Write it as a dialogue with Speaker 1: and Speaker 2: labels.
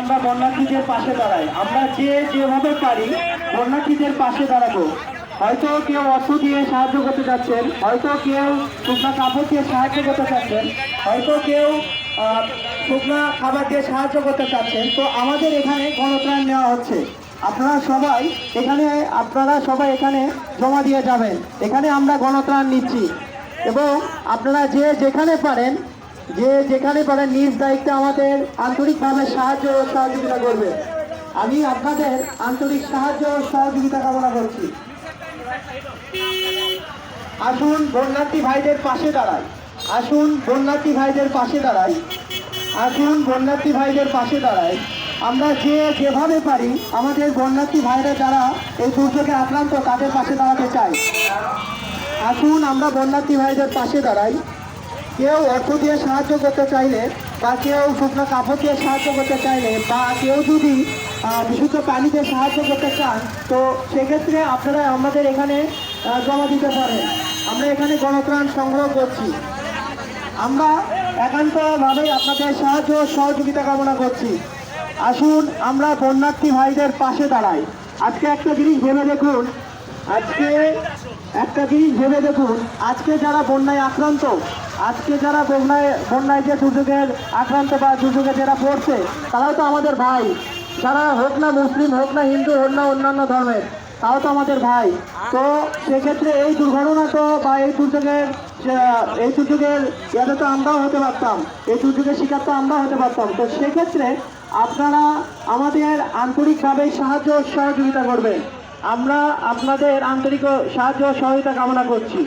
Speaker 1: আমরা বন্যার্থীদের পাশে দাঁড়াই। আমরা যে যেভাবে পারি বন্যার্থীদের পাশে দাঁড়াবো। হয়তো কেউ অর্থ দিয়ে সাহায্য করতে চাচ্ছেন হয়তো কেউ শুকনা কাপড় দিয়ে সাহায্য করতে চাচ্ছেন হয়তো কেউ শুকনা খাবার দিয়ে সাহায্য করতে চাচ্ছেন তো আমাদের এখানে গণত্রাণ নেওয়া হচ্ছে। আপনারা সবাই এখানে, আপনারা সবাই এখানে জমা দিয়ে যাবেন। এখানে আমরা গণত্রাণ নিচ্ছি। এবং আপনারা যে যেখানে পারেন যে যেখানে পারেন নিজ দায়িত্বে আমাদের আন্তরিকভাবে সাহায্য ও সহযোগিতা করবে। আমি আপনাদের আন্তরিক সাহায্য ও সহযোগিতা কামনা করছি। আসুন বন্যার্থী ভাইদের পাশে দাঁড়াই। আসুন বন্যার্থী ভাইদের পাশে দাঁড়াই। আসুন বন্যার্থী ভাইদের পাশে দাঁড়াই। আমরা যে যেভাবে পারি, আমাদের বন্যার্থী ভাইরা যারা এই দুর্যোগে আক্রান্ত, তাদের পাশে দাঁড়াতে চাই। আসুন আমরা বন্যার্থী ভাইদের পাশে দাঁড়াই। কেউ অর্থ দিয়ে সাহায্য করতে চাইলে বা কেউ শুকনো কাপড় দিয়ে সাহায্য করতে চাইলে বা কেউ যদি বিশুদ্ধ পানি দিয়ে সাহায্য করতে চান, তো সেক্ষেত্রে আপনারা আমাদের এখানে জমা দিতে পারেন। আমরা এখানে গণত্রাণ সংগ্রহ করছি। আমরা একান্তভাবেই আপনাদের সাহায্য সহযোগিতা কামনা করছি। আসুন, আমরা বন্যার্থী ভাইদের পাশে দাঁড়াই। আজকে একটা জিনিস ভেবে দেখুন। আজকে একটা জিনিস ভেবে দেখুন, আজকে যারা বন্যায় আক্রান্ত, আজকে যারা বন্যায় বন্যায় যে দুর্যোগের আক্রান্ত বা দুর্যোগে যারা পড়ছে, তারাও তো আমাদের ভাই। যারা হোক না মুসলিম, হোক না হিন্দু, হোক না অন্যান্য ধর্মের, তাও তো আমাদের ভাই। তো সেক্ষেত্রে এই দুর্ঘটনা তো বা এই দুর্যোগের এই দুর্যোগের ইয়াতে তো আমরাও হতে পারতাম, এই দুর্যোগের শিকার তো আমরাও হতে পারতাম। তো সেক্ষেত্রে আপনারা আমাদের আন্তরিকভাবে সাহায্য, সহযোগিতা করবেন। আমরা আপনাদের আন্তরিক সাহায্য সহযোগিতা কামনা করছি।